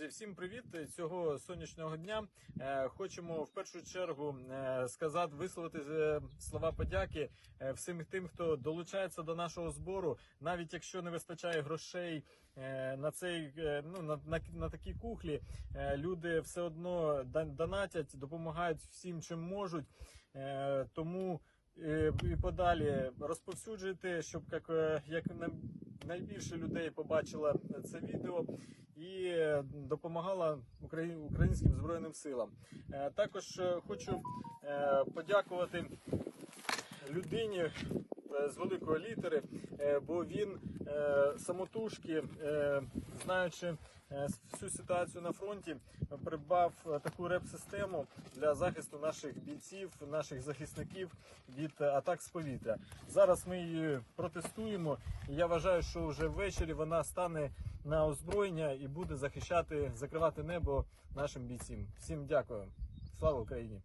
Друзі, всім привіт! Цього сонячного дня Е, хочемо в першу чергу е, сказати, висловити е, слова подяки всім тим, хто долучається до нашого збору, навіть якщо не вистачає грошей на цей ну на, на, на такі кухлі. Люди все одно донатять, допомагають всім, чим можуть. Тому і подалі розповсюджуйте, щоб як, як найбільше людей побачило це відео і допомагала Украї- українським збройним силам. Е, Також е, хочу е, подякувати людині з великої літери, е, бо він е, самотужки, е, знаючи е, всю ситуацію на фронті, придбав е, таку реп-систему для захисту наших бійців, наших захисників від е, атак з повітря. Зараз ми її протестуємо. І я вважаю, що вже ввечері вона стане на озброєння і буде захищати, закривати небо нашим бійцям. Всім дякую. Слава Україні!